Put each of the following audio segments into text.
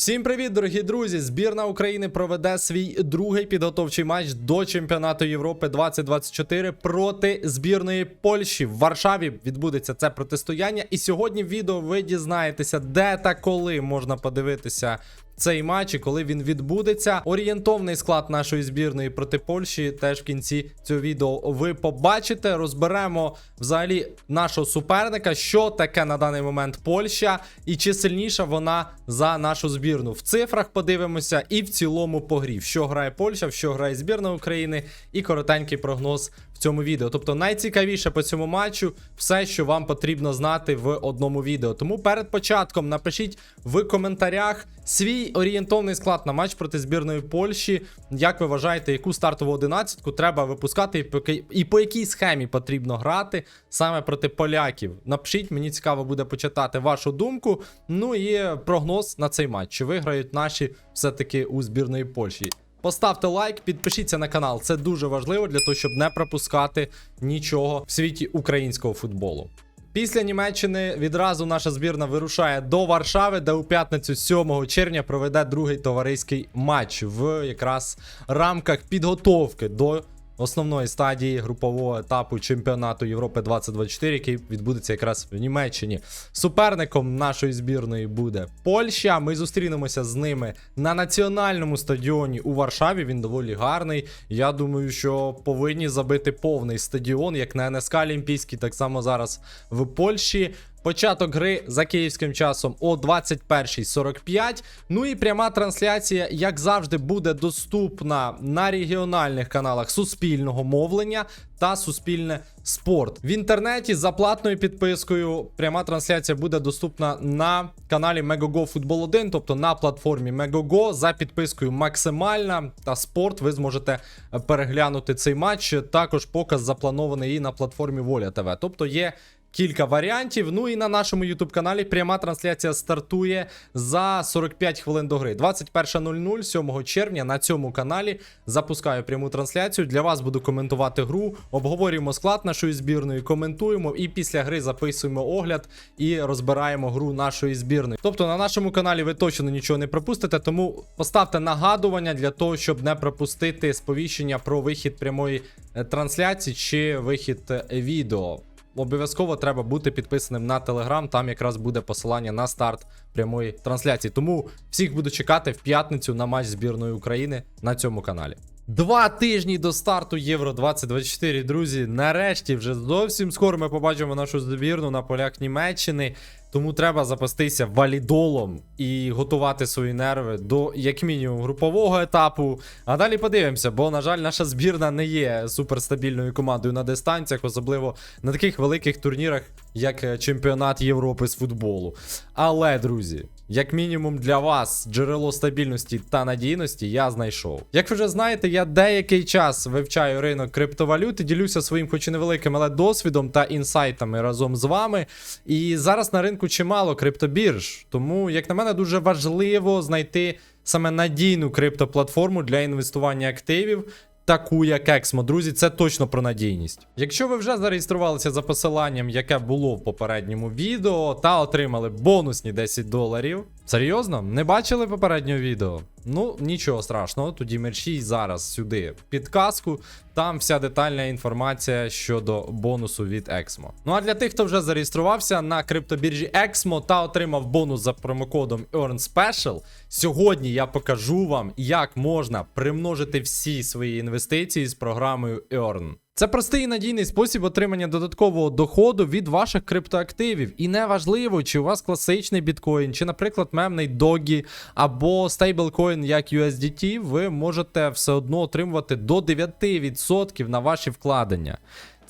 Всім привіт, дорогі друзі! Збірна України проведе свій другий підготовчий матч до чемпіонату Європи 2024 проти збірної Польщі. В Варшаві відбудеться це протистояння. І сьогодні в відео ви дізнаєтеся, де та коли можна подивитися цей матч і коли він відбудеться. Орієнтовний склад нашої збірної проти Польщі теж в кінці цього відео ви побачите. Розберемо взагалі нашого суперника, що таке на даний момент Польща, і чи сильніша вона за нашу збірну. В цифрах подивимося і в цілому по грі. Що грає Польща, в що грає збірна України, і коротенький прогноз цьому відео. Тобто найцікавіше по цьому матчу все, що вам потрібно знати в одному відео. Тому перед початком напишіть в коментарях свій орієнтовний склад на матч проти збірної Польщі. Як ви вважаєте, яку стартову одинадцятку треба випускати, і по, якій- схемі потрібно грати саме проти поляків? Напишіть, мені цікаво буде почитати вашу думку. Ну і прогноз на цей матч. Чи виграють наші все-таки у збірної Польщі? Поставте лайк, підпишіться на канал. Це дуже важливо для того, щоб не пропускати нічого в світі українського футболу. Після Німеччини відразу наша збірна вирушає до Варшави, де у п'ятницю 7 червня проведе другий товариський матч в якраз рамках підготовки до основної стадії групового етапу чемпіонату Європи 2024, який відбудеться якраз в Німеччині. Суперником нашої збірної буде Польща. Ми зустрінемося з ними на національному стадіоні у Варшаві. Він доволі гарний. Я думаю, що повинні забити повний стадіон, як на НСК Олімпійський, так само зараз в Польщі. Початок гри за київським часом о 21.45. Ну і пряма трансляція, як завжди, буде доступна на регіональних каналах Суспільного мовлення та Суспільне спорт. В інтернеті за платною підпискою пряма трансляція буде доступна на каналі Megogo Football 1, тобто на платформі Megogo за підпискою максимальна та спорт. Ви зможете переглянути цей матч. Також показ запланований і на платформі Воля ТВ. Тобто є кілька варіантів. Ну і на нашому YouTube каналі пряма трансляція стартує за 45 хвилин до гри. 21.00 7 червня на цьому каналі запускаю пряму трансляцію. Для вас буду коментувати гру, обговорюємо склад нашої збірної, коментуємо і після гри записуємо огляд і розбираємо гру нашої збірної. Тобто на нашому каналі ви точно нічого не пропустите, тому поставте нагадування для того, щоб не пропустити сповіщення про вихід прямої е, трансляції чи вихід е, відео. Обов'язково треба бути підписаним на Телеграм. Там якраз буде посилання на старт прямої трансляції. Тому всіх буду чекати в п'ятницю на матч збірної України на цьому каналі. Два тижні до старту Євро 2024, друзі. Нарешті вже зовсім скоро ми побачимо нашу збірну на полях Німеччини. Тому треба запастися валідолом і готувати свої нерви до як мінімум групового етапу. А далі подивимося, бо, на жаль, наша збірна не є суперстабільною командою на дистанціях, особливо на таких великих турнірах, як е, чемпіонат Європи з футболу. Але, друзі, як мінімум для вас джерело стабільності та надійності я знайшов. Як ви вже знаєте, я деякий час вивчаю ринок криптовалюти, ділюся своїм, хоч і невеликим, але досвідом та інсайтами разом з вами. І зараз на ринку чимало криптобірж. Тому, як на мене, дуже важливо знайти саме надійну криптоплатформу для інвестування активів. Таку як Ексмо, друзі, це точно про надійність. Якщо ви вже зареєструвалися за посиланням, яке було в попередньому відео, та отримали бонусні 10 доларів. Серйозно? Не бачили попереднього відео? Ну, нічого страшного, тоді мерщій зараз сюди підказку. Там вся детальна інформація щодо бонусу від Ексмо. Ну а для тих, хто вже зареєструвався на криптобіржі Ексмо та отримав бонус за промокодом Earn Special, сьогодні я покажу вам, як можна примножити всі свої інвестиції з програмою Earn. Це простий і надійний спосіб отримання додаткового доходу від ваших криптоактивів. І не важливо, чи у вас класичний біткоін, чи, наприклад, мемний догі або стейблкоін як USDT, ви можете все одно отримувати до 9% на ваші вкладення.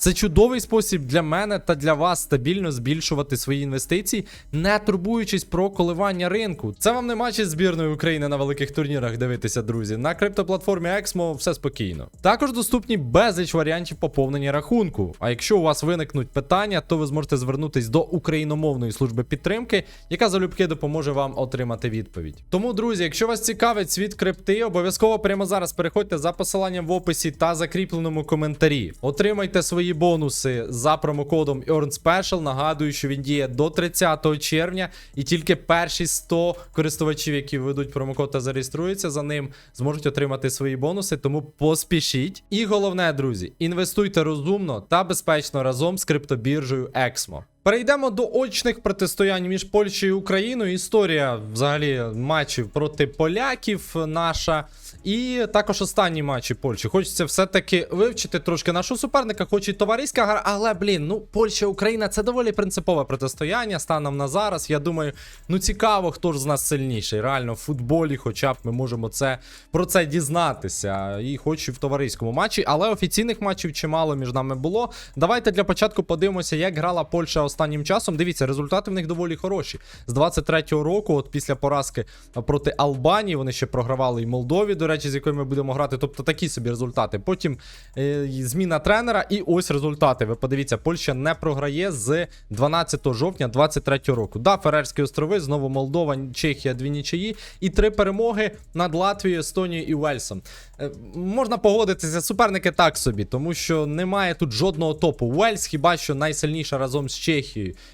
Це чудовий спосіб для мене та для вас стабільно збільшувати свої інвестиції, не турбуючись про коливання ринку. Це вам не матчі збірної України на великих турнірах дивитися, друзі. На криптоплатформі Exmo все спокійно. Також доступні безліч варіантів поповнення рахунку. А якщо у вас виникнуть питання, то ви зможете звернутись до україномовної служби підтримки, яка залюбки допоможе вам отримати відповідь. Тому, друзі, якщо вас цікавить світ крипти, обов'язково прямо зараз переходьте за посиланням в описі та закріпленому коментарі. Отримайте свої бонуси за промокодом Earn Special. Нагадую, що він діє до 30 червня, і тільки перші 100 користувачів, які введуть промокод та зареєструються за ним, зможуть отримати свої бонуси. Тому поспішіть. І головне, друзі, інвестуйте розумно та безпечно разом з криптобіржею Exmo. Перейдемо до очних протистоянь між Польщею і Україною. Історія взагалі матчів проти поляків наша. І також останні матчі Польщі. Хочеться все-таки вивчити трошки нашого суперника, хоч і товариська гра, але блін, ну Польща, Україна це доволі принципове протистояння станом на зараз. Я думаю, ну цікаво, хто ж з нас сильніший. Реально в футболі, хоча б ми можемо це про це дізнатися. І хоч і в товариському матчі, але офіційних матчів чимало між нами було. Давайте для початку подивимося, як грала Польща останнім часом. Дивіться, результати в них доволі хороші. З 23-го року, от після поразки проти Албанії, вони ще програвали і Молдові, до речі, з якою ми будемо грати. Тобто такі собі результати. Потім е, зміна тренера, і ось результати. Ви подивіться, Польща не програє з 12 жовтня 23-го року. Да, Ферерські острови, знову Молдова, Чехія, дві нічиї і три перемоги над Латвією, Естонією і Уельсом. Е, можна погодитися, суперники так собі, тому що немає тут жодного топу. Уельс хіба що найсильніша разом з Чехією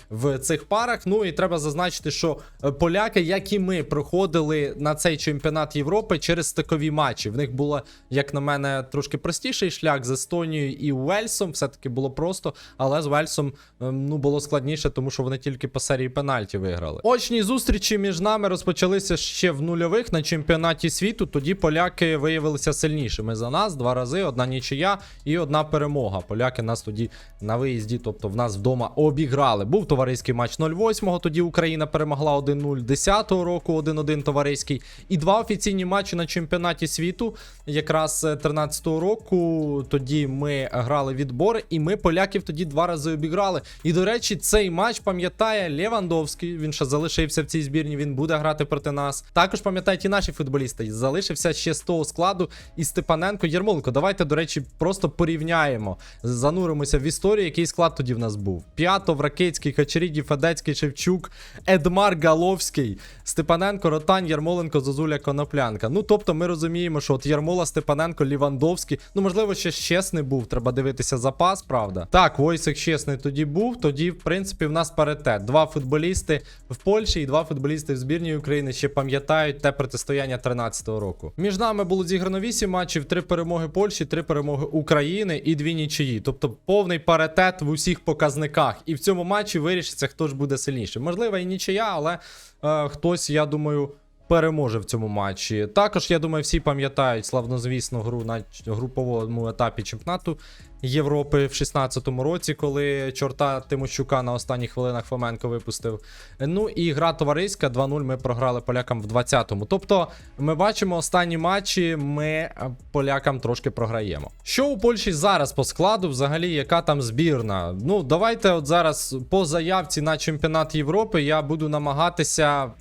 в цих парах. Ну і треба зазначити, що е, поляки, як і ми, проходили на цей чемпіонат Європи через стикові матчі. В них було, як на мене, трошки простіший шлях з Естонією і Уельсом. Все-таки було просто, але з Уельсом е, ну, було складніше, тому що вони тільки по серії пенальті виграли. Очні зустрічі між нами розпочалися ще в нульових на чемпіонаті світу. Тоді поляки виявилися сильнішими за нас два рази, одна нічия і одна перемога. Поляки нас тоді на виїзді, тобто в нас вдома обіграли. Був товариський матч 08-го, тоді Україна перемогла 1-0, 10-го року 1-1 товариський. І два офіційні матчі на чемпіонаті світу. Якраз е, 13-го року тоді ми грали відбори, і ми поляків тоді два рази обіграли. І до речі, цей матч пам'ятає Левандовський. Він ще залишився в цій збірні. Він буде грати проти нас. Також пам'ятають і наші футболісти. Залишився ще з того складу і Степаненко Єрмоленко. Давайте, до речі, просто порівняємо. Зануримося в історію, який склад тоді в нас був. П'ятов, Ракицький, Хачеріді, Федецький, Шевчук, Едмар Галовський, Степаненко, Ротань, Ярмоленко, Зозуля, Коноплянка. Ну тобто ми розуміємо, що от Ярмола, Степаненко, Лівандовський. Ну, можливо, ще чесний був. Треба дивитися запас, правда. Так, Войсик чесний тоді був. Тоді, в принципі, в нас паритет. Два футболісти в Польщі і два футболісти в збірній України ще пам'ятають те протистояння 13-го року. Між нами було зіграно 8 матчів, 3 перемоги Польщі, 3 перемоги України і 2 нічиї. Тобто повний паритет в усіх показниках. І в цьому матчі вирішиться, хто ж буде сильніше. Можливо, і нічия, але е, хтось, я думаю. Переможе в цьому матчі. Також, я думаю, всі пам'ятають славнозвісну гру на груповому етапі чемпіонату Європи в 16-му році, коли чорта Тимощука на останніх хвилинах Фоменко випустив. Ну і гра товариська 2-0 ми програли полякам в 20-му. Тобто, ми бачимо останні матчі, ми е, полякам трошки програємо. Що у Польщі зараз по складу? Взагалі, яка там збірна? Ну, давайте от зараз по заявці на чемпіонат Європи я буду намагатися.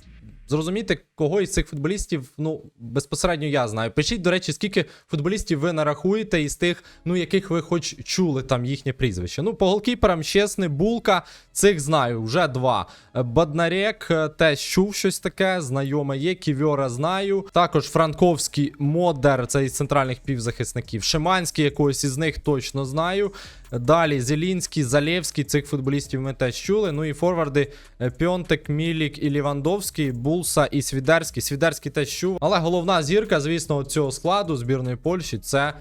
Зрозуміти, кого із цих футболістів, ну, безпосередньо я знаю. Пишіть, до речі, скільки футболістів ви нарахуєте із тих, ну, яких ви хоч чули там їхнє прізвище. Ну, по голкіперам, чесний, булка, цих знаю, вже два. Баднарек е, теж чув щось таке, знайоме є, Ківьора знаю. Також Франковський Модер, це із центральних півзахисників. Шиманський якогось із них точно знаю. Далі Зелінський, Залєвський, цих футболістів ми теж чули. Ну і форварди е, Пьонтек, Мілік і Лівандовський, Булса і Свідерський. Свідерський теж чув. Але головна зірка, звісно, цього складу збірної Польщі це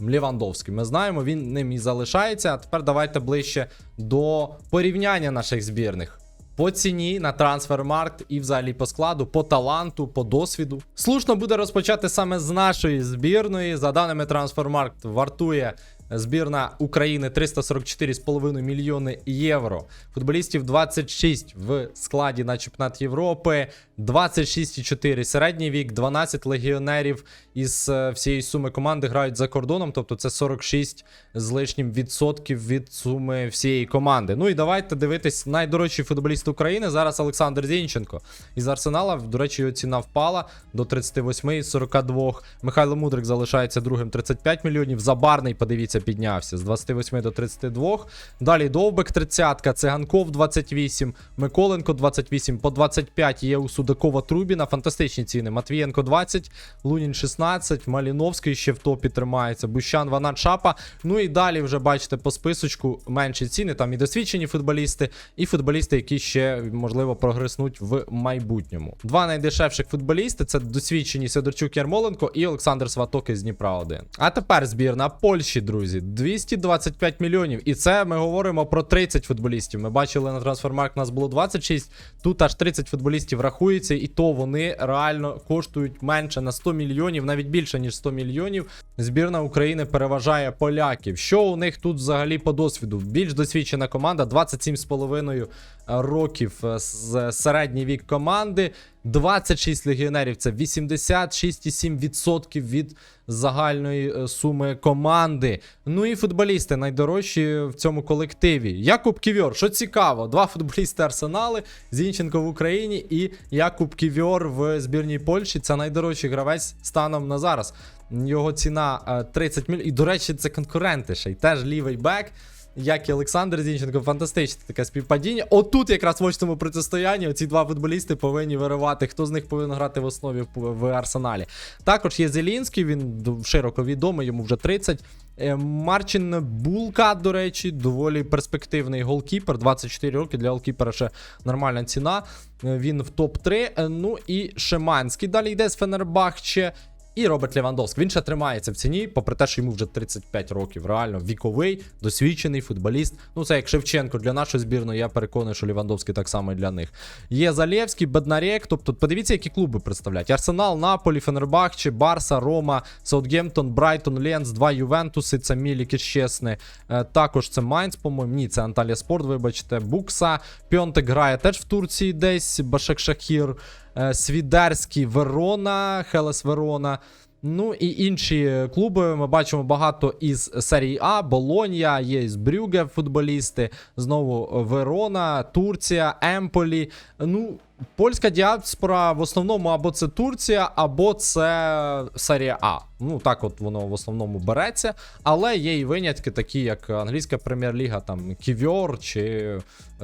Лівандовський. Ми знаємо, він ним і залишається. А тепер давайте ближче до порівняння наших збірних. По ціні на трансфермаркт і взагалі по складу, по таланту, по досвіду. Слушно буде розпочати саме з нашої збірної. За даними трансфермаркт, вартує збірна України 344,5 мільйони євро. Футболістів 26 в складі на чемпіонат Європи, 26,4 середній вік, 12 легіонерів із е, всієї суми команди грають за кордоном, тобто це 46 з лишнім відсотків від суми всієї команди. Ну і давайте дивитись найдорожчий футболіст України. Зараз Олександр Зінченко із Арсенала. До речі, його ціна впала до 38 із 42. Михайло Мудрик залишається другим 35 мільйонів. Забарний, подивіться, піднявся з 28 до 32. Далі Довбек 30, Циганков 28, Миколенко 28, по 25 є у Судакова Трубіна. Фантастичні ціни. Матвієнко 20, Лунін 16, Маліновський ще в топі тримається, Бущан, Ванат, Шапа. Ну і далі вже бачите по списочку менші ціни. Там і досвідчені футболісти, і футболісти, які ще можливо прогреснуть в майбутньому. Два найдешевших футболісти це досвідчені Сидорчук Ярмоленко і Олександр Сваток із Дніпра 1. А тепер збірна Польщі, друзі, 225 мільйонів. І це ми говоримо про 30 футболістів. Ми бачили на трансфермарк, у нас було 26, тут аж 30 футболістів рахується, і то вони реально коштують менше на 100 мільйонів, навіть більше ніж 100 мільйонів. Збірна України переважає поляків. Що у них тут взагалі по досвіду? Більш досвідчена команда, 27,5 років е, з середній вік команди. 26 легіонерів це 86,7% від загальної е, суми команди. Ну і футболісти найдорожчі в цьому колективі. Якуб Ківьор, що цікаво, два футболісти Арсенали, Зінченко в Україні і Якуб Ківьор в збірній Польщі. Це найдорожчий гравець станом на зараз. Його ціна е, 30 мільйонів. І, до речі, це конкуренти ще й теж лівий бек. Як і Олександр Зінченко, фантастичне таке співпадіння. Отут, якраз в очному протистоянні, оці два футболісти повинні виривати. Хто з них повинен грати в основі в, в арсеналі? Також є Зелінський, він широко відомий, йому вже 30. Е, Марчин Булка, до речі, доволі перспективний голкіпер. 24 роки для голкіпера ще нормальна ціна. Е, Він в топ-3. Е, Ну і Шиманський. Далі йде з Фенербахче. І Роберт Левандовський. Він ще тримається в ціні, попри те, що йому вже 35 років. Реально віковий, досвідчений футболіст. Ну, це як Шевченко для нашої збірної. Я переконаний, що Лівандовський так само і для них. Є Залєвський, Беднарєк. Тобто, подивіться, які клуби представляють: Арсенал, Наполі, Фенербахче, Барса, Рома, Саутгемптон, Брайтон, Ленс, два Ювентуси. Це Мілік і Щесни. Е, Також це Майнц, по-моєму. Ні, це Анталія Спорт, вибачте, Букса. Пьонтек грає теж в Турції десь. Башек Шахір. Е, Свідерський Верона, Хелес Верона. Ну і інші клуби ми бачимо багато із серії А, Болонья, є із Брюге футболісти, знову Верона, Турція, Емполі. Ну, польська діаспора в основному або це Турція, або це серія А. Ну так от воно в основному береться. Але є і винятки, такі як англійська прем'єр-ліга, там Ківьор чи е,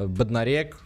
Беднарєк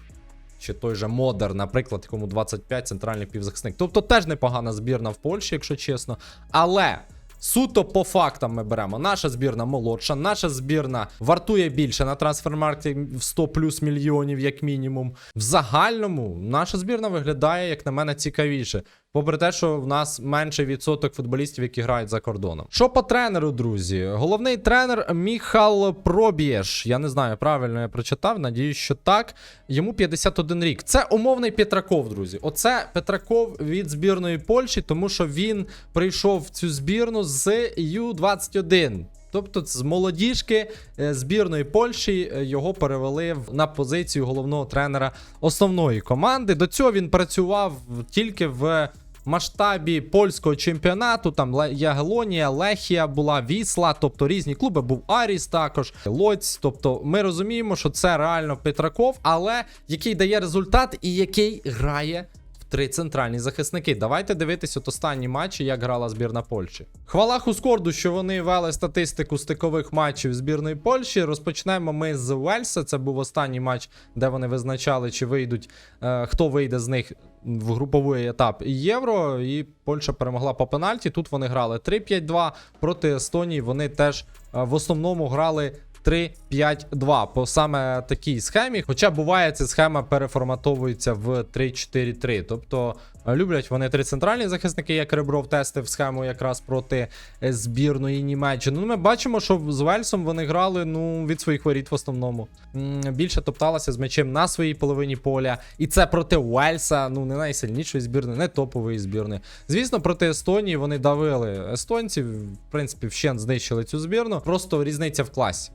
чи той же Модер, наприклад, якому 25 центральний півзахисник. Тобто теж непогана збірна в Польщі, якщо чесно. Але. Суто по фактам ми беремо. Наша збірна молодша, наша збірна вартує більше на трансфермаркті в 100 плюс мільйонів, як мінімум. В загальному наша збірна виглядає, як на мене, цікавіше. Попри те, що в нас менший відсоток футболістів, які грають за кордоном. Що по тренеру, друзі? Головний тренер Міхал Пробієш. Я не знаю, правильно я прочитав. Надіюсь, що так. Йому 51 рік. Це умовний Петраков, друзі. Оце Петраков від збірної Польщі, тому що він прийшов в цю збірну з Ю-21. Тобто з молодіжки е, збірної Польщі е, його перевели на позицію головного тренера основної команди. До цього він працював тільки в масштабі польського чемпіонату. Там Ягелонія, Лехія була, Вісла, тобто різні клуби. Був Аріс також, Лоць. Тобто ми розуміємо, що це реально Петраков, але який дає результат і який грає три центральні захисники. Давайте дивитись от останні матчі, як грала збірна Польщі. Хвала Хускорду, що вони вели статистику стикових матчів збірної Польщі. Розпочнемо ми з Уельса. Це був останній матч, де вони визначали, чи вийдуть, е, хто вийде з них в груповий етап Євро. І Польща перемогла по пенальті. Тут вони грали 3-5-2 проти Естонії. Вони теж е, в основному грали 3-5-2 по саме такій схемі. Хоча буває, ця схема переформатовується в 3-4-3. Тобто люблять вони три центральні захисники, як Ребров тестив схему якраз проти збірної Німеччини. Ну, ми бачимо, що з Вельсом вони грали ну, від своїх воріт в основному. Більше топталася з м'ячем на своїй половині поля. І це проти Уельса, ну не найсильнішої збірної, не топової збірної. Звісно, проти Естонії вони давили естонців. В принципі, вщент знищили цю збірну. Просто різниця в класі.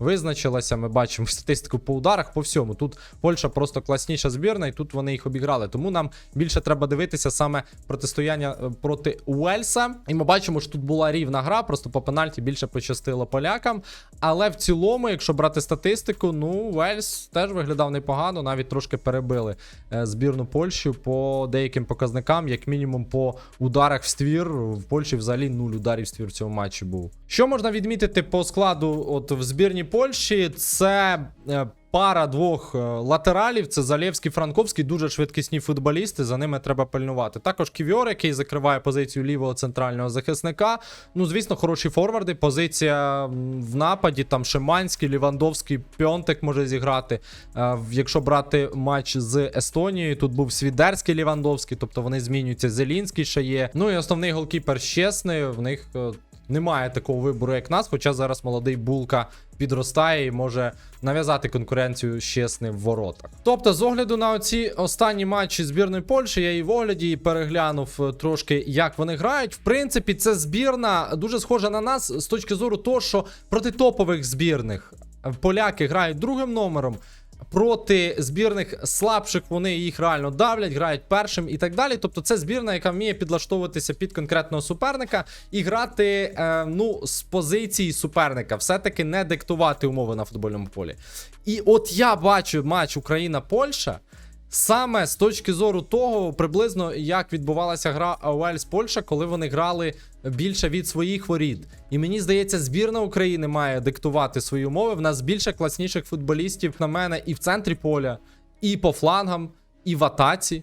Визначилася. Ми бачимо статистику по ударах, по всьому. Тут Польща просто класніша збірна, і тут вони їх обіграли. Тому нам більше треба дивитися саме протистояння е, проти Уельса. І ми бачимо, що тут була рівна гра, просто по пенальті більше пощастило полякам. Але в цілому, якщо брати статистику, ну Уельс теж виглядав непогано, навіть трошки перебили е, збірну Польщі по деяким показникам, як мінімум по ударах в ствір. В Польщі взагалі нуль ударів в ствір в цьому матчі був. Що можна відмітити по складу от в збірні Польщі? Це. е, Пара двох е, латералів це Залєвський Франковський, дуже швидкісні футболісти. За ними треба пильнувати. Також Ківьор, який закриває позицію лівого центрального захисника. Ну, звісно, хороші форварди. Позиція в нападі. Там Шиманський, Лівандовський, Пьонтек може зіграти. Е, Якщо брати матч з Естонією, тут був Свідерський Лівандовський, тобто вони змінюються. Зелінський ще є. Ну і основний голкіпер Щесний. В них немає такого вибору, як нас. Хоча зараз молодий Булка підростає і може нав'язати конкуренцію з чесним в воротах. Тобто, з огляду на оці останні матчі збірної Польщі, я і в огляді переглянув е, трошки, як вони грають. В принципі, це збірна дуже схожа на нас з точки зору того, що проти топових збірних поляки грають другим номером. Проти збірних слабших вони їх реально давлять, грають першим і так далі. Тобто, це збірна, яка вміє підлаштовуватися під конкретного суперника і грати е, ну, з позиції суперника, все-таки не диктувати умови на футбольному полі. І от я бачу матч Україна-Польща. Саме з точки зору того, приблизно як відбувалася гра Уельс Польща, коли вони грали більше від своїх воріт. І мені здається, збірна України має диктувати свої умови. В нас більше класніших футболістів на мене і в центрі поля, і по флангам, і в атаці.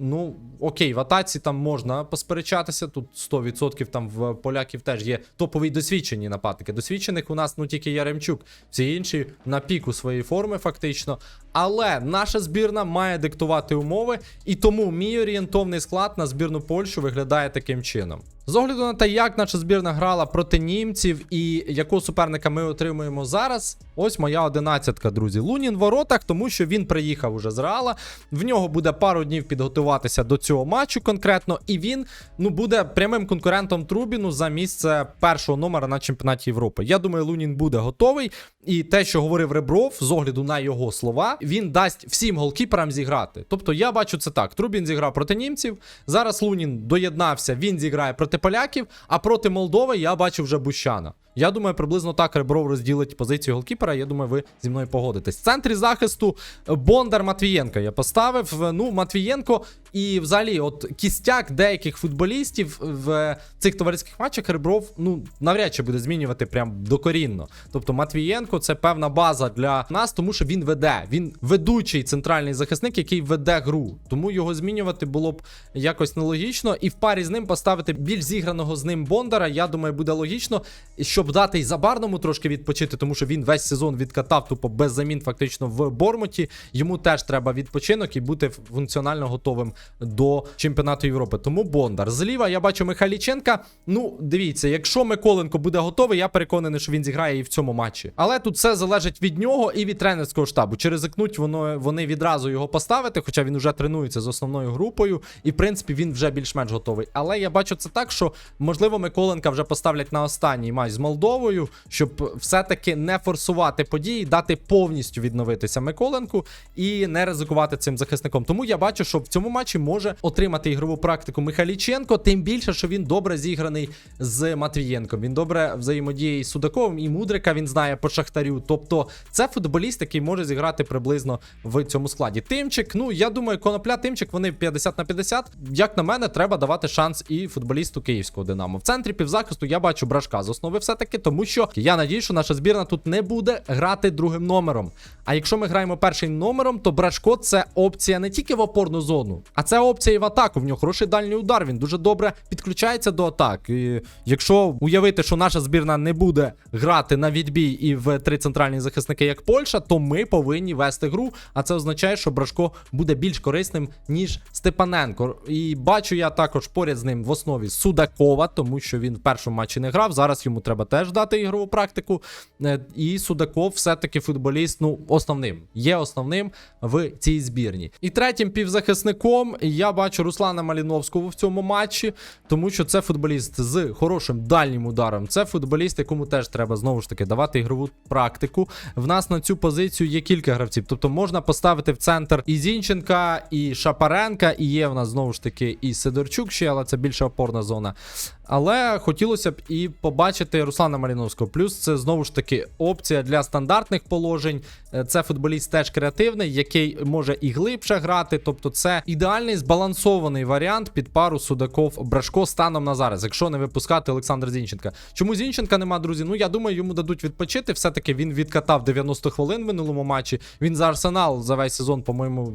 Ну, окей, в атаці там можна посперечатися. Тут 100% там в поляків теж є топові досвідчені нападники. Досвідчених у нас ну тільки Яремчук, всі інші на піку своєї форми, фактично. Але наша збірна має диктувати умови, і тому мій орієнтовний склад на збірну Польщу виглядає таким чином. З огляду на те, як наша збірна грала проти німців і якого суперника ми отримуємо зараз, ось моя одинадцятка, друзі. Лунін в воротах, тому що він приїхав уже з Реала. В нього буде пару днів підготуватися до цього матчу конкретно, і він ну буде прямим конкурентом Трубіну за місце першого номера на чемпіонаті Європи. Я думаю, Лунін буде готовий. І те, що говорив Ребров, з огляду на його слова, він дасть всім голкіперам зіграти. Тобто я бачу це так: Трубін зіграв проти німців. Зараз Лунін доєднався, він зіграє проти поляків. А проти Молдови я бачу вже Бущана. Я думаю, приблизно так Ребров розділить позицію голкіпера. Я думаю, ви зі мною погодитесь. В центрі захисту Бондар Матвієнка я поставив. Ну, Матвієнко і взагалі, от кістяк деяких футболістів в цих товариських матчах Ребров ну навряд чи буде змінювати прям докорінно. Тобто Матвієнко це певна база для нас, тому що він веде. Він ведучий центральний захисник, який веде гру. Тому його змінювати було б якось нелогічно. І в парі з ним поставити більш зіграного з ним Бондара. Я думаю, буде логічно, щоб дати й Забарному трошки відпочити, тому що він весь сезон відкатав тупо без замін, фактично в Бормуті. Йому теж треба відпочинок і бути функціонально готовим до чемпіонату Європи. Тому Бондар. Зліва я бачу Михайліченка. Ну, дивіться, якщо Миколенко буде готовий, я переконаний, що він зіграє і в цьому матчі. Але тут все залежить від нього і від тренерського штабу. Чи ризикнуть воно вони відразу його поставити, хоча він вже тренується з основною групою, і в принципі він вже більш-менш готовий. Але я бачу це так, що можливо Миколенка вже поставлять на останній матч з Молдовою, щоб все-таки не форсувати події, дати повністю відновитися Миколенку і не ризикувати цим захисником. Тому я бачу, що в цьому матчі може отримати ігрову практику Михайліченко, тим більше, що він добре зіграний з Матвієнком. Він добре взаємодіє із Судаковим і Мудрика він знає по Шахтарю. Тобто це футболіст, який може зіграти приблизно в цьому складі. Тимчик, ну я думаю, конопля Тимчик, вони 50 на 50. Як на мене, треба давати шанс і футболісту київського Динамо. В центрі півзахисту я бачу брашка з основи все-таки, тому що я надію, що наша збірна тут не буде грати другим номером. А якщо ми граємо першим номером, то брашко це опція не тільки в опорну зону, а це опція і в атаку. В нього хороший дальній удар. Він дуже добре підключається до атак. І якщо уявити, що наша збірна не буде грати на відбій і в три центральні захисники, як Польща, то ми повинні вести гру. А це означає, що Брашко буде більш корисним ніж Степаненко. І бачу я також поряд з ним в основі Судакова, тому що він в першому матчі не грав. Зараз йому треба теж дати ігрову практику. Е, І Судаков все-таки футболіст, ну, основним. Є основним в цій збірні. І третім півзахисником Плюсом я бачу Руслана Маліновського в цьому матчі, тому що це футболіст з хорошим дальнім ударом. Це футболіст, якому теж треба знову ж таки давати ігрову практику. В нас на цю позицію є кілька гравців. Тобто можна поставити в центр і Зінченка, і Шапаренка, і є в нас знову ж таки і Сидорчук ще, але це більше опорна зона. Але хотілося б і побачити Руслана Маліновського. Плюс це знову ж таки опція для стандартних положень. Е, Це футболіст теж креативний, який може і глибше грати. Тобто, це ідеальний збалансований варіант під пару Судаков Брашко станом на зараз, якщо не випускати Олександра Зінченка. Чому Зінченка нема, друзі? Ну я думаю, йому дадуть відпочити. Все-таки він відкатав 90 хвилин в минулому матчі. Він за Арсенал за весь сезон, по-моєму.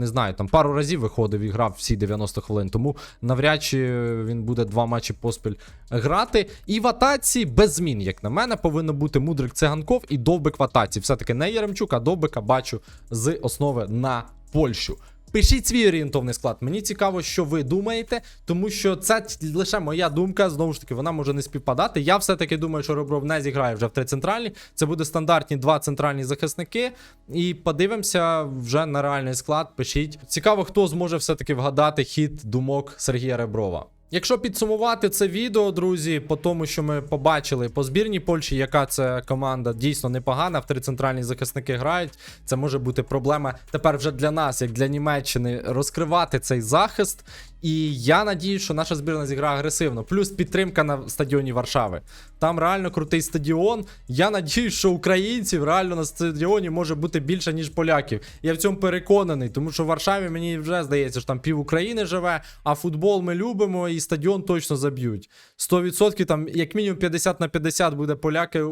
Не знаю, там пару разів виходив і грав всі 90 хвилин, тому навряд чи він буде два матчі поспіль грати. І в атаці без змін, як на мене, повинно бути Мудрик Циганков і Довбик в атаці. Все-таки не Яремчук, а Довбика бачу з основи на Польщу. Пишіть свій орієнтовний склад. Мені цікаво, що ви думаєте, тому що це лише моя думка. Знову ж таки, вона може не співпадати. Я все-таки думаю, що Ребров не зіграє вже в три центральні. Це буде стандартні два центральні захисники. І подивимося вже на реальний склад. Пишіть. Цікаво, хто зможе все-таки вгадати хід думок Сергія Реброва. Якщо підсумувати це відео, друзі, по тому, що ми побачили по збірній Польщі, яка це команда дійсно непогана, в три центральні захисники грають. Це може бути проблема тепер вже для нас, як для Німеччини, розкривати цей захист. І я надію, що наша збірна зіграє агресивно. Плюс підтримка на стадіоні Варшави. Там реально крутий стадіон. Я надію, що українців реально на стадіоні може бути більше, ніж поляків. Я в цьому переконаний, тому що в Варшаві мені вже здається, що там пів України живе, а футбол ми любимо і стадіон точно заб'ють. 100% там, як мінімум 50 на 50 буде поляки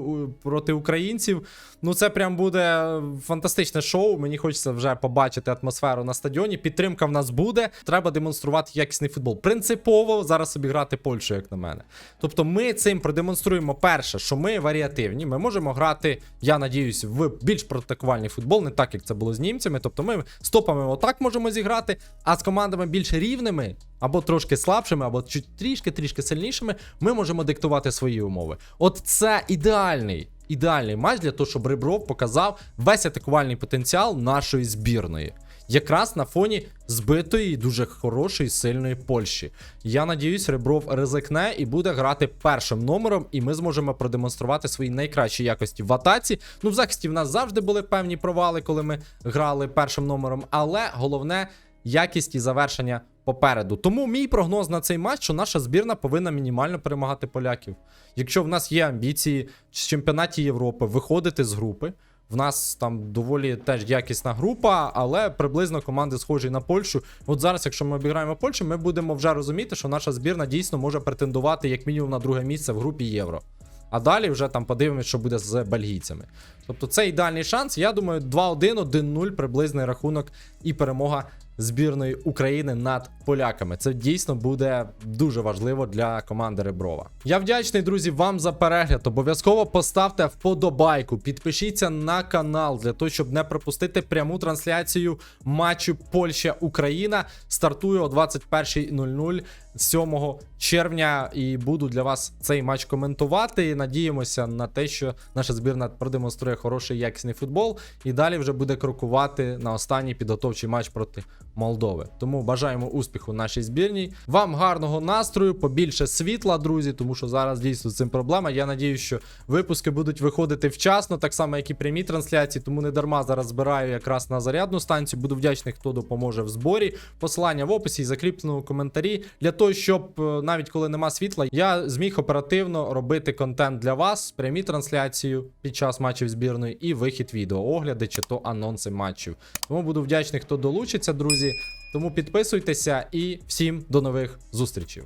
проти українців. Ну це прям буде фантастичне шоу. Мені хочеться вже побачити атмосферу на стадіоні. Підтримка в нас буде. Треба демонструвати якісний футбол. Принципово зараз обіграти Польщу, як на мене. Тобто, ми цим продемонструємо перше, що ми варіативні. Ми можемо грати, я надіюсь, в більш протакувальний футбол, не так як це було з німцями. Тобто, ми стопами отак можемо зіграти, а з командами більш рівними. Або трошки слабшими, або трішки-трішки сильнішими, ми можемо диктувати свої умови. От це ідеальний ідеальний матч для того, щоб Ребров показав весь атакувальний потенціал нашої збірної. Якраз на фоні збитої дуже хорошої сильної Польщі. Я надіюсь, Ребров ризикне і буде грати першим номером, і ми зможемо продемонструвати свої найкращі якості в атаці. Ну, в захисті в нас завжди були певні провали, коли ми грали першим номером, але головне якість і завершення попереду. Тому мій прогноз на цей матч, що наша збірна повинна мінімально перемагати поляків. Якщо в нас є амбіції в чемпіонаті Європи виходити з групи. В нас там доволі теж якісна група, але приблизно команди схожі на Польщу. От зараз, якщо ми обіграємо Польщу, ми будемо вже розуміти, що наша збірна дійсно може претендувати як мінімум на друге місце в групі Євро. А далі вже там подивимось, що буде з бельгійцями. Тобто це ідеальний шанс. Я думаю, 2-1, 1-0 приблизний рахунок і перемога збірної України над поляками. Це дійсно буде дуже важливо для команди Реброва. Я вдячний, друзі, вам за перегляд. Обов'язково поставте вподобайку, підпишіться на канал для того, щоб не пропустити пряму трансляцію матчу Польща-Україна. Стартує о 21.00 7 червня і буду для вас цей матч коментувати. І надіємося на те, що наша збірна продемонструє хороший якісний футбол. І далі вже буде крокувати на останній підготовчий матч проти Молдови. Тому бажаємо успіху нашій збірній. Вам гарного настрою, побільше світла, друзі, тому що зараз дійсно з цим проблема. Я надію, що випуски будуть виходити вчасно, так само, як і прямі трансляції. Тому не дарма зараз збираю якраз на зарядну станцію. Буду вдячний, хто допоможе в зборі. Посилання в описі і закріпленому коментарі для того, щоб е, навіть коли нема світла, я зміг оперативно робити контент для вас, прямі трансляцію під час матчів збірної і вихід відео, огляди чи то анонси матчів. Тому буду вдячний, хто долучиться, друзі. Тому підписуйтеся і всім до нових зустрічей.